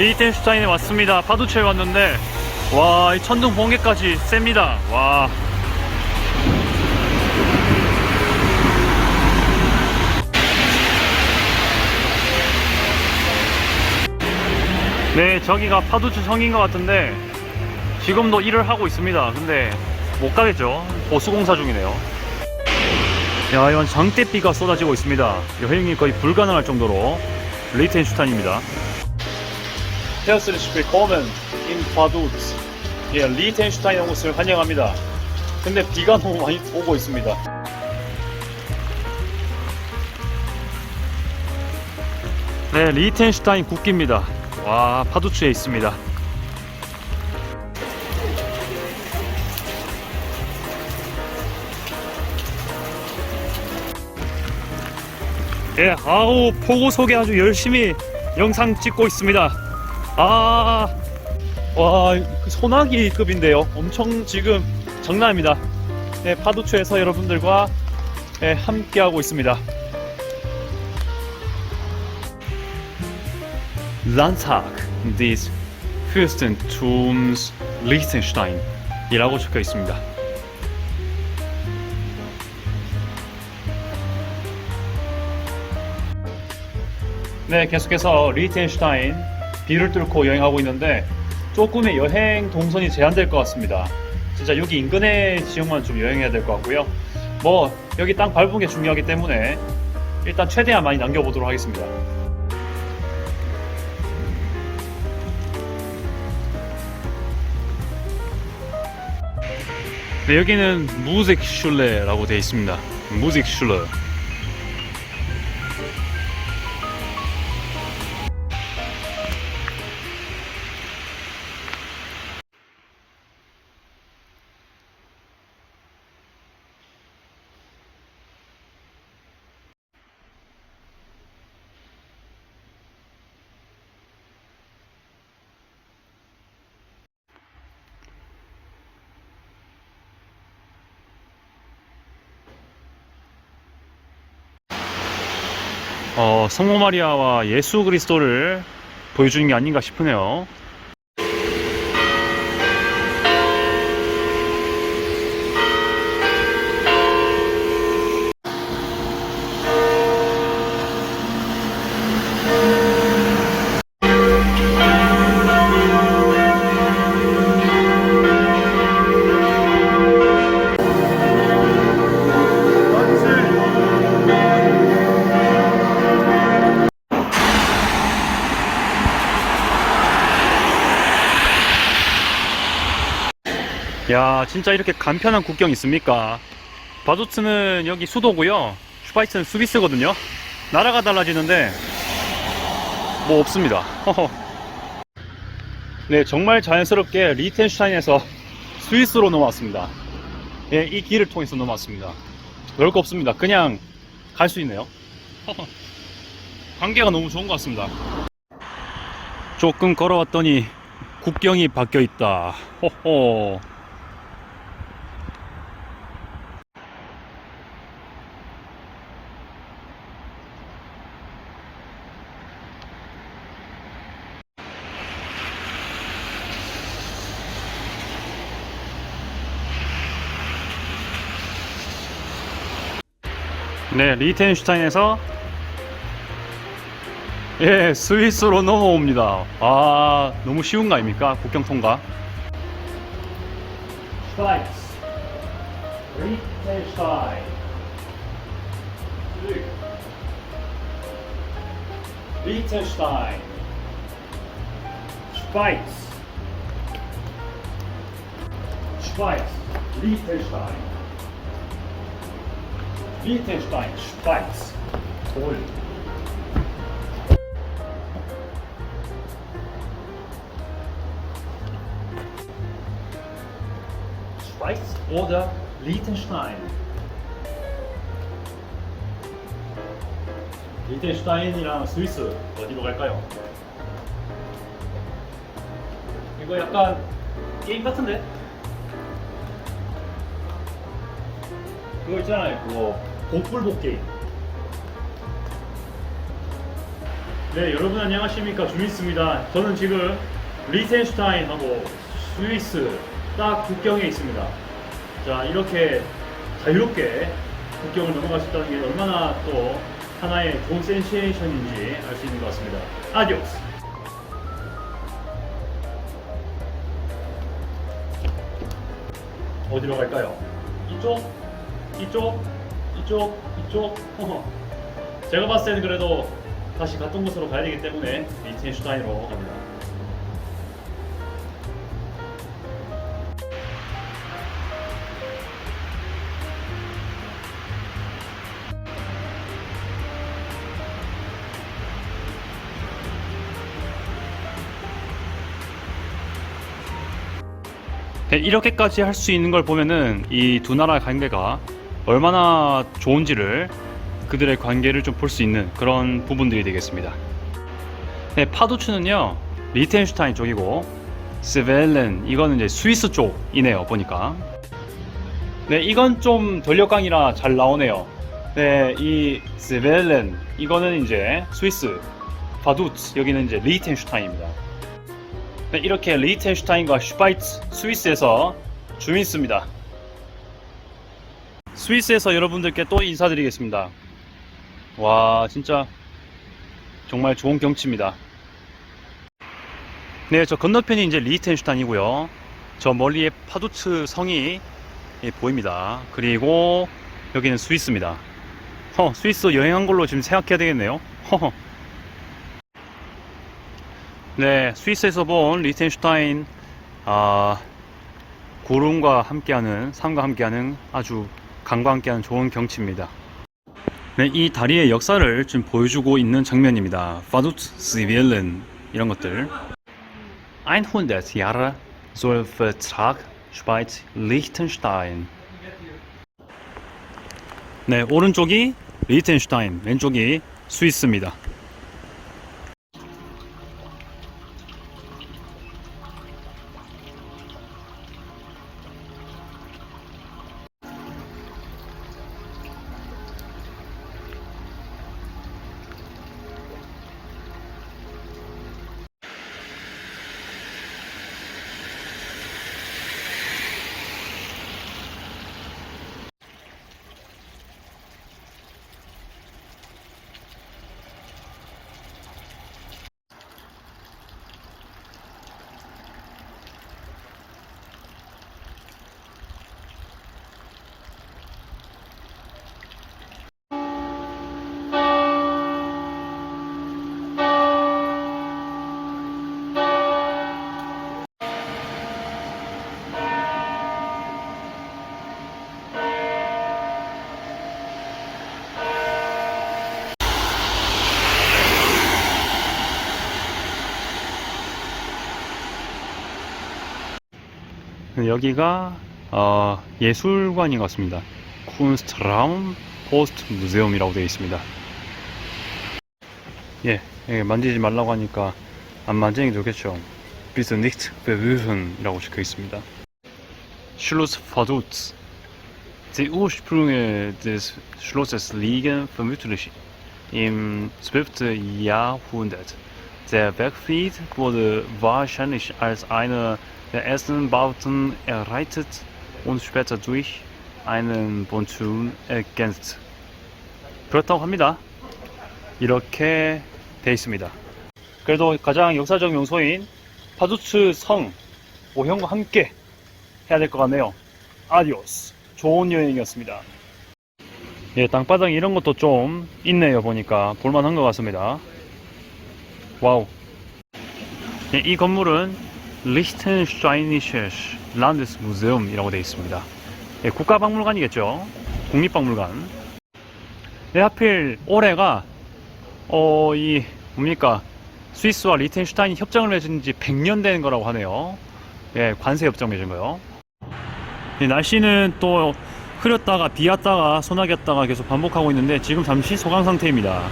네, 리텐슈타인에 왔습니다. 파두초에 왔는데, 와, 이 천둥 번개까지 셉니다. 와. 네, 저기가 파두초 성인 것 같은데, 지금도 일을 하고 있습니다. 근데 못 가겠죠. 보수공사 중이네요. 야, 이건 장대비가 쏟아지고 있습니다. 여행이 거의 불가능할 정도로 리텐슈타인입니다. Herzlich Vaduz. 예, 리텐슈타인 온 것을 환영합니다. 근데 비가 너무 많이 오고 있습니다. 네, 리텐슈타인 국기입니다. 와, 파두츠에 있습니다. 예, 아우, 포고 속에 아주 열심히 영상 찍고 있습니다. 아, 와, 그 소나기급인데요. 엄청 지금 장난입니다. 네, 파도초에서 여러분들과 네, 함께하고 있습니다. Landtag des Fürstentums Liechtenstein 이라고 적혀 있습니다. 네, 계속해서 리텐슈타인 비를 뚫고 여행하고 있는데 조금의 여행 동선이 제한될 것 같습니다. 진짜 여기 인근의 지역만 좀 여행해야 될 것 같고요. 뭐 여기 땅 밟은 게 중요하기 때문에 일단 최대한 많이 남겨보도록 하겠습니다. 네, 여기는 무직슐레라고 되어 있습니다. 무직슐레. 어, 성모 마리아와 예수 그리스도를 보여주는 게 아닌가 싶으네요. 야, 진짜 이렇게 간편한 국경 있습니까? 바조츠는 여기 수도고요. 슈바이츠는 스위스거든요. 나라가 달라지는데 뭐 없습니다. 네, 정말 자연스럽게 리텐슈타인에서 스위스로 넘어왔습니다. 예, 이 길을 통해서 넘어왔습니다. 별거 없습니다. 그냥 갈 수 있네요. 관계가 너무 좋은 것 같습니다. 조금 걸어왔더니 국경이 바뀌어 있다. 호호. 네, 리텐슈타인에서 예, 스위스로 넘어옵니다. 아, 너무 쉬운 거 아닙니까? 국경 통과. 슈바이츠, 리텐슈타인, 리텐슈타인, 슈바이츠, 슈바이츠, 리텐슈타인. Liechtenstein, Schweiz, Polen. Schweiz oder Liechtenstein? 리텐슈타인이랑 스위스 어디로 갈까요? 이거 약간 게임 같은데? 그거 있잖아요 그거 복불복 게임 네, 여러분 안녕하십니까 주미스입니다. 저는 지금 리텐슈타인하고 스위스 딱 국경에 있습니다. 자, 이렇게 자유롭게 국경을 넘어갈 수 있다는 게 얼마나 또 하나의 좋은 센세이션인지 알 수 있는 것 같습니다. 아디오스! 어디로 갈까요? 이쪽? 이쪽? 이쪽? 이쪽? 허허. 제가 봤을 때는 그래도 다시 갔던 곳으로 가야 되기 때문에 리텐슈타인으로 갑니다. 네, 이렇게까지 할 수 있는 걸 보면은 이 두 나라의 관계가 얼마나 좋은지를 그들의 관계를 좀 볼 수 있는 그런 부분들이 되겠습니다. 네, 파도추는요 리텐슈타인 쪽이고 스벨렌 이거는 이제 스위스 쪽이네요 보니까. 네, 이건 좀 전력강이라 잘 나오네요. 네, 이 스벨렌 이거는 이제 스위스, 바두츠 여기는 이제 리텐슈타인입니다. 네, 이렇게 리텐슈타인과 슈바이츠 스위스에서 주민습니다. 스위스에서 여러분들께 또 인사드리겠습니다. 와 진짜 정말 좋은 경치입니다. 네, 저 건너편이 이제 리텐슈타인이고요. 저 멀리에 파두츠 성이 예, 보입니다. 그리고 여기는 스위스입니다. 허, 스위스 여행한 걸로 지금 생각해야 되겠네요. 허허. 네, 스위스에서 본 리텐슈타인 아, 구름과 함께하는 산과 함께하는 아주 함께하는 좋은 경치입니다. 네, 이 다리의 역사를 지금 보여주고 있는 장면입니다. 파두트 시빌렌 이런 것들. 100 Jahre soll Vertrag Schweiz Liechtenstein. 네, 오른쪽이 리텐슈타인, 왼쪽이 스위스입니다. 여기가 어, 예술관인 것 같습니다. 쿤스트라움 포스트 무세움이라고 되어 있습니다. 예, 예, 만지지 말라고 하니까 안 만지는 게 좋겠죠. Bitte nicht berühren이라고 적혀 있습니다. Schloss Vaduz. Die Ursprünge des Schlosses liegen vermutlich im 12. Jahrhundert. Der Bergfried wurde wahrscheinlich als einer der ersten Bauten errichtet und später durch einen Ponton ergänzt. 그렇다고 합니다. 이렇게 돼 있습니다. 그래도 가장 역사적 명소인 파두츠 성 오형과 함께 해야 될 것 같네요. 아디오스. 좋은 여행이었습니다. 예, 땅바닥 이런 것도 좀 있네요. 보니까 볼만한 것 같습니다. 와우. 예, 이 건물은 리히텐슈타이니셰 란데스 무세움이라고 되어 있습니다. 예, 국가박물관이겠죠. 국립박물관. 네, 하필 올해가 어, 이 뭡니까 스위스와 리텐슈타인이 협정을 맺은 지 100년 된 거라고 하네요. 예, 관세 협정 맺은 거요. 예, 날씨는 또 흐렸다가 비 왔다가 소나기 왔다가 계속 반복하고 있는데 지금 잠시 소강 상태입니다.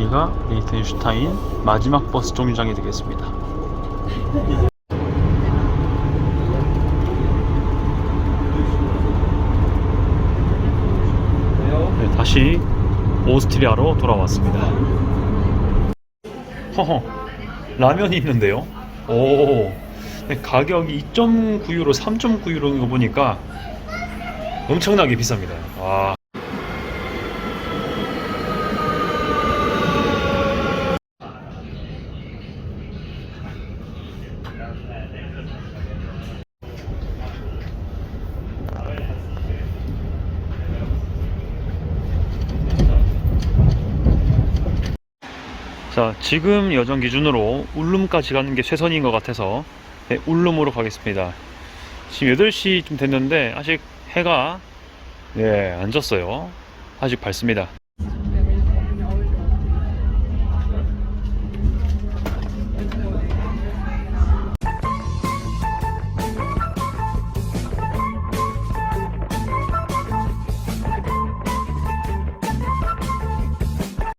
여기가 리텐슈타인 마지막 버스 정류장이 되겠습니다. 네, 다시 오스트리아로 돌아왔습니다. 허허, 라면이 있는데요. 오, 네, 가격이 2.9유로, 3.9유로인 거 보니까 엄청나게 비쌉니다. 와. 자, 지금 여정 기준으로 울룸까지 가는 게 최선인 것 같아서 네, 울룸으로 가겠습니다. 지금 8시 좀 됐는데 아직 해가 네, 안 졌어요. 아직 밝습니다.